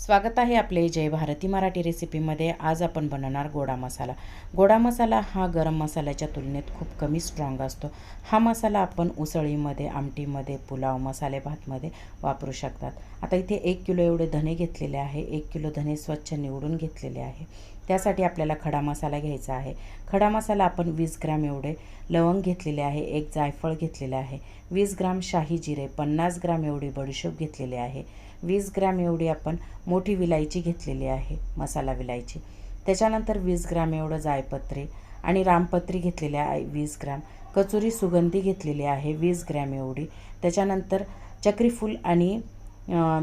स्वागत आहे आपले जय भारती मराठी रेसिपीमध्ये. आज आपण बनवणार गोडा मसाला. गोडा मसाला हा गरम मसाल्याच्या तुलनेत खूप कमी स्ट्रॉंग असतो. हा मसाला आपण उसळीमध्ये आमटीमध्ये पुलाव मसाले भातमध्ये वापरू शकतात. आता इथे एक किलो एवढे धने घेतलेले आहे. एक किलो धने स्वच्छ निवडून घेतलेले आहे. त्यासाठी आपल्याला खडा मसाला घ्यायचा आहे. खडा मसाला आपण वीस ग्रॅम एवढे लवंग घेतलेले आहे. एक जायफळ घेतलेले आहे. वीस ग्राम शाही जिरे पन्नास ग्राम एवढी बडीशोप घेतलेली आहे. वीस ग्रॅम एवढी आपण मोठी विलायची घेतलेली आहे मसाला विलायची. त्याच्यानंतर वीस ग्रॅम एवढं जायपत्री आणि रामपत्री घेतलेली आहे वीस ग्रॅम. कचुरी सुगंधी घेतलेली आहे वीस ग्रॅम एवढी. त्याच्यानंतर चक्रीफूल आणि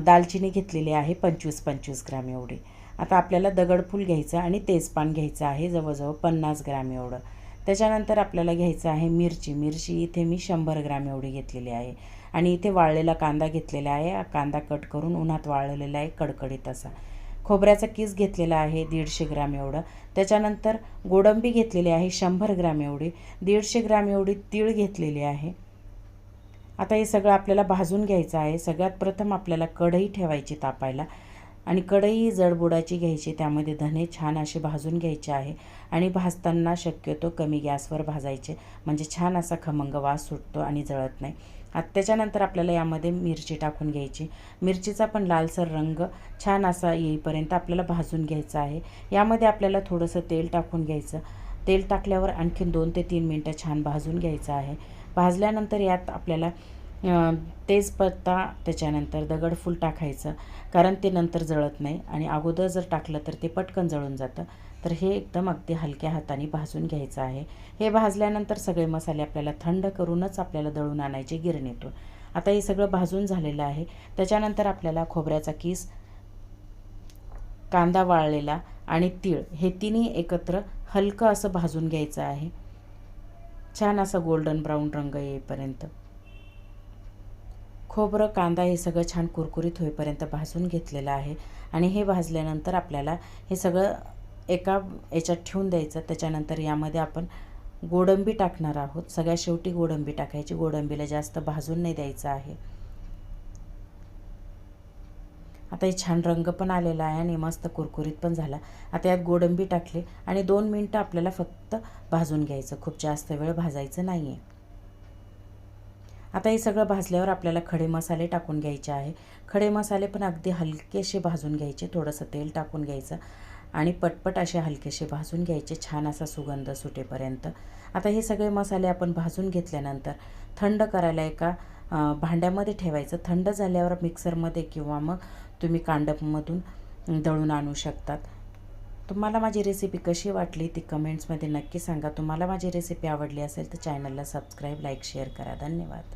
दालचिनी घेतलेली आहे पंचवीस पंचवीस ग्रॅम एवढी. आता आपल्याला दगडफूल घ्यायचं आणि तेजपान घ्यायचं आहे जवळजवळ पन्नास ग्रॅम एवढं. त्याच्यानंतर आपल्याला घ्यायचं आहे मिरची. मिरची इथे मी शंभर ग्रॅम एवढी घेतलेली आहे. आणि इथे वाळलेला कांदा घेतलेला आहे. कांदा कट करून उन्हात वाळलेला आहे कडकडीत असा. खोबऱ्याचा किस घेतलेला आहे दीडशे ग्रॅम एवढं. त्याच्यानंतर गोडंबी घेतलेली आहे शंभर ग्रॅम एवढी. दीडशे ग्रॅम एवढी तीळ घेतलेली आहे. आता हे सगळं आपल्याला भाजून घ्यायचं आहे. सगळ्यात प्रथम आपल्याला कढई ठेवायची तापायला. आणि कढई जडबुडाची घ्यायची त्यामध्ये धने छान असे भाजून घ्यायचे आहे. आणि भाजताना शक्यतो कमी गॅसवर भाजायचे. म्हणजे छान असा खमंग वास सुटतो आणि जळत नाही. आता त्याच्यानंतर आपल्याला यामध्ये मिरची टाकून घ्यायची. मिरचीचा पण लालसर रंग छान असा येईपर्यंत आपल्याला भाजून घ्यायचा आहे. यामध्ये आपल्याला थोडंसं तेल टाकून घ्यायचं. तेल टाकल्यावर आणखीन दोन ते तीन मिनटं छान भाजून घ्यायचं आहे. भाजल्यानंतर यात आपल्याला तेजपत्ता त्याच्यानंतर दगडफूल टाकायचं कारण ते नंतर जळत नाही आणि अगोदर जर टाकलं तर ते पटकन जळून जातं. तर हे एकदम अगदी हलक्या हाताने भाजून घ्यायचं आहे. हे भाजल्यानंतर सगळे मसाले आपल्याला थंड करूनच आपल्याला दळून आणायचे गिरणीतून आता हे सगळं भाजून झालेलं आहे. त्याच्यानंतर आपल्याला खोबऱ्याचा किस कांदा वाळलेला आणि तीळ हे तिन्ही एकत्र हलकं असं भाजून घ्यायचं आहे. छान असं गोल्डन ब्राऊन रंग येईपर्यंत. खोबरं कांदा हे सगळं छान कुरकुरीत होईपर्यंत भाजून घेतलेलं आहे. आणि हे भाजल्यानंतर आपल्याला हे सगळं एका याच्यात ठेवून द्यायचं. त्याच्यानंतर यामध्ये आपण गोडंबी टाकणार आहोत. सगळ्या शेवटी गोडंबी टाकायची. गोडंबीला जास्त भाजून नाही द्यायचं आहे. आता हे छान रंग पण आलेला आहे आणि मस्त कुरकुरीत पण झाला. आता यात गोडंबी टाकली आणि दोन मिनटं आपल्याला फक्त भाजून घ्यायचं. खूप जास्त वेळ भाजायचं नाही आहे आता हे सगळं भाजल्यावर आपल्याला खडे मसाले टाकून घ्यायचे आहे. खडे मसाले पण अगदी हलकेसे भाजून घ्यायचे थोडंसं तेल टाकून घ्यायचं आणि पटपट असे हलकेसे भाजून घ्यायचे छान असा सुगंध सुटेपर्यंत. आता हे सगळे मसाले आपण भाजून घेतल्यानंतर थंड करायला एका भांड्यामध्ये ठेवायचं. थंड झाल्यावर मिक्सरमध्ये किंवा मग तुम्ही कांडपमधून दळून आणू शकतात. तुम्हाला माझी रेसिपी कशी वाटली ती कमेंट्समध्ये नक्की सांगा. तुम्हाला माझी रेसिपी आवडली असेल तर चॅनलला सबस्क्राईब लाईक शेअर करा. धन्यवाद.